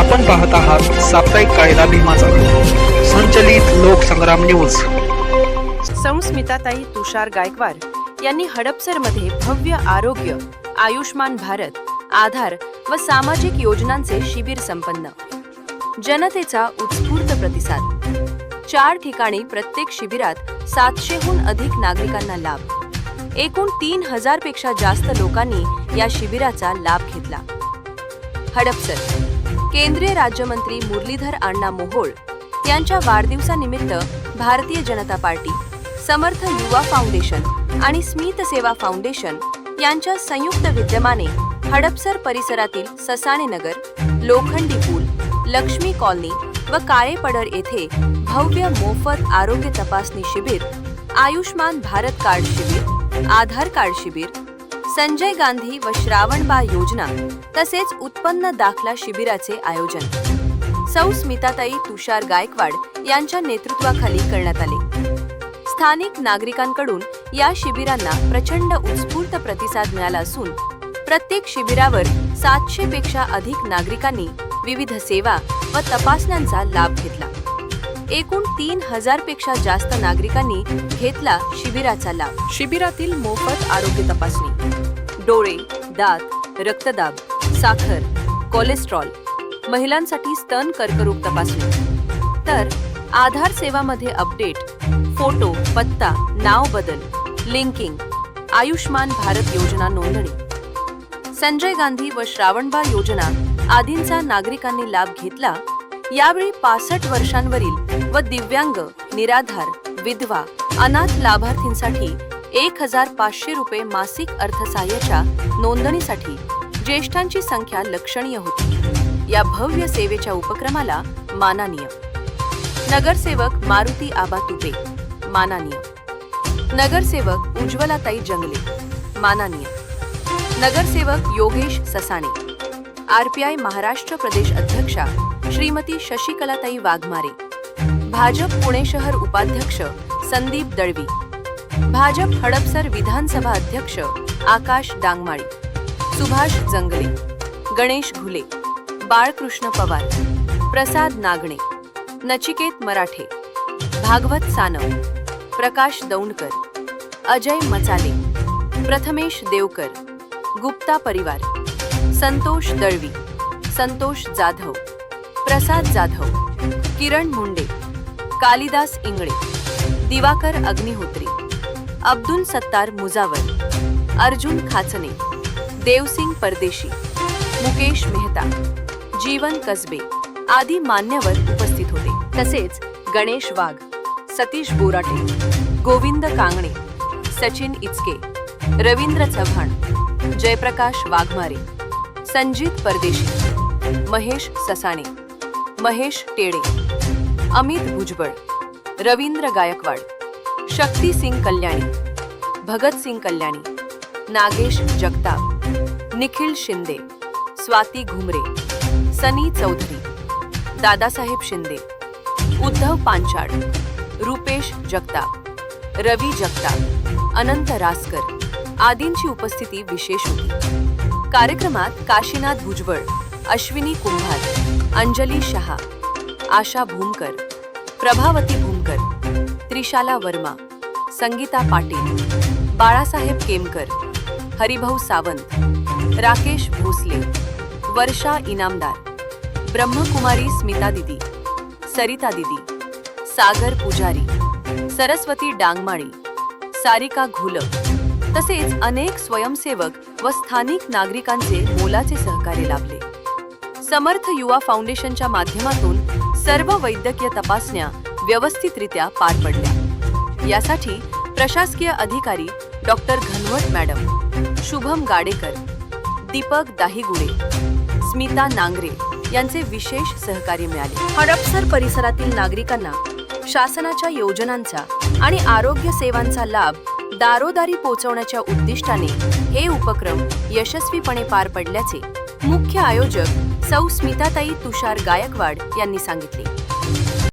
आपण पाहत आहात साप्ताहिक कायदा भीमाचा. संचलित लोकसंग्राम न्यूज. संस्मिताताई तुषार गायकवाड यांनी हडपसरमध्ये भव्य आरोग्य आयुष्मान भारत आधार व सामाजिक योजनांचे शिबिर संपन्न. जनतेचा उत्स्फूर्त प्रतिसाद. चार ठिकाणी प्रत्येक शिबिरात सातशेहून अधिक नागरिकांना लाभ. एकूण तीन हजारपेक्षा जास्त लोकांनी या शिबिराचा लाभ घेतला. हडपसर केंद्रीय राज्यमंत्री मुरलीधर अण्णा मोहोळ यांच्या वाढदिवसानिमित्त भारतीय जनता पार्टी समर्थ युवा फाउंडेशन आणि स्मित सेवा फाउंडेशन यांच्या संयुक्त विद्यमाने हडपसर परिसरातील ससाणे नगर लोखंडी पूल लक्ष्मी कॉलनी व काळेपडर येथे भव्य मोफत आरोग्य तपासणी शिबिर आयुष्मान भारत कार्ड शिबिर आधार कार्ड शिबिर संजय गांधी व श्रावणबा योजना तसेच उत्पन्न दाखला शिबिराचे आयोजन. सौ स्मिताताई तुषार गायकवाड यांच्या नेतृत्वाखाली करण्यात आले. स्थानिक नागरिकांकडून या शिबिरांना प्रचंड उत्स्फूर्त प्रतिसाद मिळाला असून प्रत्येक शिबिरावर सातशे पेक्षा अधिक नागरिकांनी विविध सेवा व तपासण्यांचा लाभ एकूण तीन हजारपेक्षा जास्त नागरिकांनी घेतला शिबिराचा लाभ. शिबिरातील मोफत आरोग्य तपासणी. डोळे दात रक्तदाब साखर कोलेस्ट्रॉल महिलांसाठी स्तन कर्करोग तपासणी. तर आधार सेवामध्ये अपडेट फोटो पत्ता नाव बदल लिंकिंग आयुष्मान भारत योजना नोंदणी. संजय गांधी व श्रावणबा योजना आदींचा नागरिकांनी लाभ घेतला यावेळी पासष्ट वर्षांवरील व दिव्यांग निराधार विधवा अनाथ लाभार्थींसाठी एक हजार पाचशे रुपये मासिक अर्थसहाय्याच्या नोंदणीसाठी ज्येष्ठांची संख्या लक्षणीय होती. या भव्य सेवेच्या उपक्रमाला मानानीय. नगरसेवक मारुती आबा तुपे मानानीय. नगरसेवक उज्ज्वलाताई जंगले मानानीय. नगरसेवक योगेश ससाणे आरपीआय महाराष्ट्र प्रदेश अध्यक्षा श्रीमती शशिकलाताई वाघमारे. भाजप पुणे शहर उपाध्यक्ष संदीप दळवी. भाजप हडपसर विधानसभा अध्यक्ष आकाश डांगमाळी. सुभाष जंगले. गणेश घुले. बाळकृष्ण पवार. प्रसाद नागणे. नचिकेत मराठे. भागवत सानव. प्रकाश दौंडकर. अजय मचाले. प्रथमेश देवकर. गुप्ता परिवार. संतोष दळवी संतोष जाधव प्रसाद जाधव किरण मुंडे कालिदास इंगळे दिवाकर अग्निहोत्री अब्दुल सत्तार मुजावर अर्जुन खाचने देवसिंग परदेशी मुकेश मेहता जीवन कसबे आदी मान्यवर उपस्थित होते. तसेच गणेश वाघ सतीश बोराटे गोविंद कांगणे सचिन इचके रवींद्र चव्हाण जयप्रकाश वाघमारे संजित परदेशी महेश ससाणे महेश टेडे अमित भुजबळ रवींद्र गायकवाड शक्ती सिंग कल्याणी भगतसिंग कल्याणी नागेश जगताप निखिल शिंदे स्वाती घुमरे सनी चौधरी दादासाहेब शिंदे उद्धव पांचाळ रुपेश जगताप रवी जगताप अनंत रासकर आदींची उपस्थिती विशेष होती. कार्यक्रमात काशीनाथ भुजबळ अश्विनी कुंभार अंजली शहा आशा भूमकर प्रभावती भूमकर त्रिशाला वर्मा संगीता पाटील बाळासाहेब केमकर हरिभाऊ सावंत राकेश भोसले वर्षा इनामदार ब्रह्मकुमारी स्मिता दिदी सरिता दिदी सागर पुजारी सरस्वती डांगमाळी सारिका घुलक तसेच अनेक स्वयंसेवक व स्थानिक नागरिकांचे मोलाचे सहकार्य लाभले. समर्थ युवा फाउंडेशनच्या माध्यमातून सर्व वैद्यकीय तपासण्या व्यवस्थितरित्या पार पडल्या. यासाठी प्रशासकीय अधिकारी डॉक्टर घनवट मॅडम शुभम गाडेकर दीपक दाहिगुडे स्मिता नांगरे यांचे विशेष सहकार्य मिळाले. हडपसर परिसरातील नागरिकांना शासनाच्या योजनांचा आणि आरोग्य सेवांचा लाभ दारोदारी पोहोचवण्याच्या उद्दिष्टाने हे उपक्रम यशस्वीपणे पार पडल्याचे मुख्य आयोजक सौ स्मिताताई तुषार गायकवाड यांनी सांगितले.